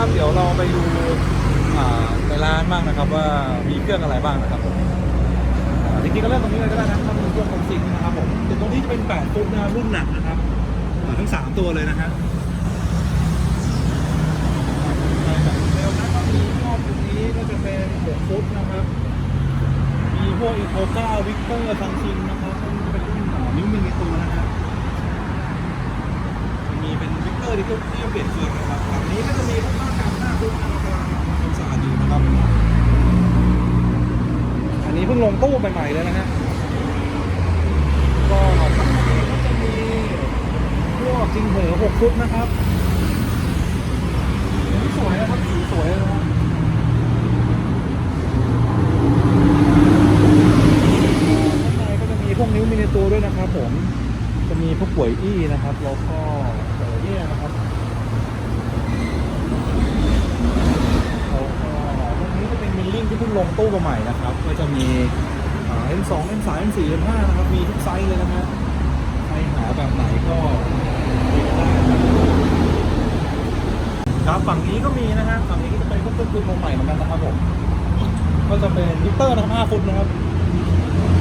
นะครับ เดี๋ยวเราไปดูอ่าในร้านบ้างนะครับ ว่ามีเครื่องอะไรบ้างนะครับผมอ่าจริงๆก็เริ่มตรงนี้เลยก็ได้นะครับมีเครื่องคอนซิงนะครับผมแต่ตรงนี้จะเป็น8ฟุตนะครับรุ่นหนักนะครับอ่าทั้ง 3 ตัวเลยนะฮะใช่ครับเร็วนะครับมีรอบตรงนี้ก็จะเป็น6ฟุตนะครับ มีพวกอีโคก้าวิกเตอร์ซังชิงนะครับซึ่งเป็นรุ่นอ่านิ้วมินในตัวนะครับมีเป็นวิกเตอร์ที่ก็ที่เปลี่ยนเฟืองนะครับฝั่งนี้ก็จะมีข้างกลางหน้ารุ่นนะครับทำสะอาดอยู่นะครับ อันนี้เพิ่ง ลงตู้ใหม่ๆเลยนะฮะก็ข้างในก็จะมีพวกจิงเหอหกฟุตนะครับสวยนะครับสีสวยนะครับข้างในก็จะมีพวกนิ้วมินิตัวด้วยนะครับผม จะมีพวกป่วยอี้นะครับ แล้วก็เออเย่นะครับแล้วก็พวกนี้จะ เพิ่งลงตู้มาใหม่นะครับ ก็จะมีอ่า M2 M3 M4 M5 นะครับ มีทุกไซส์เลยนะฮะใครหาแบบไหนก็เลือกได้ครับฝั่งนี้ก็มีนะฮะฝั่งนี้ก็จะเป็นพวกเครื่องปรุงใหม่เหมือนกันนะครับผมก็จะเป็นลิเตอร์นะครับ5ฟุตนะครับ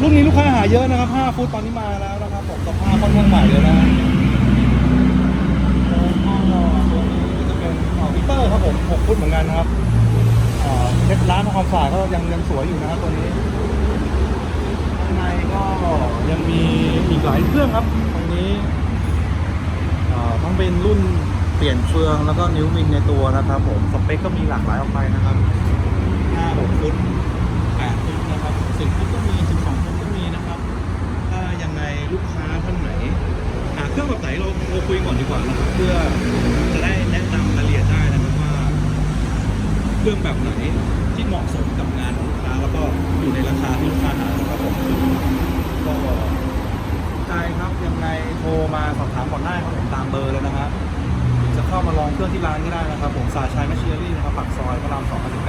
รุ่นนี้ลูกค้าหาเยอะนะครับ 5 ฟุตตอนนี้มาแล้วนะครับผมสภาพค่อนข้างใหม่เลยนะแล้วก็ตัวนี้ก็จะเป็นอ่าวิเตอร์ครับผม6ฟุตเหมือนกันนะครับอ่าาความสะอาดก็ยังยังสวยอยู่นะครับตัวนี้ข้างในก็ยังมีอีกหลายเครื่องครับตรงนี้อ่าทั้งเป็นรุ่นเปลี่ยนเฟืองแล้วก็นิ้วมินในตัวนะครับผมสเปคก็มีหลากหลายออกไปนะครับ5 6ฟุต8ฟุตนะครับ10ฟุตก็มี 12ฟุตก็มีนะครับ ถ้ายังไงลูกค้าท่านไหน หาเครื่องแบบไหนเราเราคุยก่อนดีกว่านะครับ เพื่อจะได้แนะนำรายละเอียดได้นะครับว่า เครื่องแบบไหน เหมาะสมกับงานของลูกค้าแล้วก็อยู่ในราคาที่ลูกค้าหาครับผมก็ใจครับยังไงโทรมาสอบถามก่อนได้ครับผมตามเบอร์เลยนะครับจะเข้ามาลองเครื่องที่ร้านก็ได้นะครับ ผมสาชัยแมชชีนรี่นะครับปากซอยพระราม2 9นะครับ